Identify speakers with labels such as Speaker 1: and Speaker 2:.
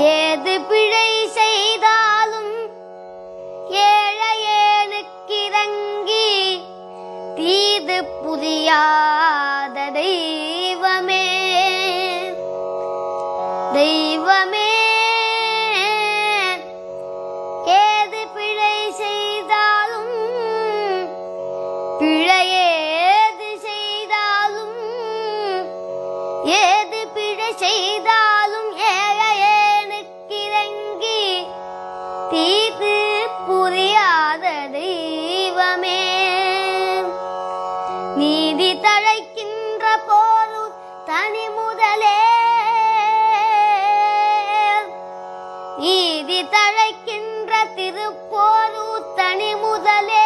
Speaker 1: ஏது பிழை செய்தாலும் ஏழையேனுக்கிறங்கி தீது புரியாத தெய்வமே. தெய்வமே. ஏது பிழை செய்தாலும் பிழையேது செய்தாலும் ஏது பிழை செய்தாலும் தீது புரியாத தெய்வமே. நீதி தழைக்கின்ற போது தனி முதலே. நீதி தழைக்கின்ற திருப்போது தனி முதலே.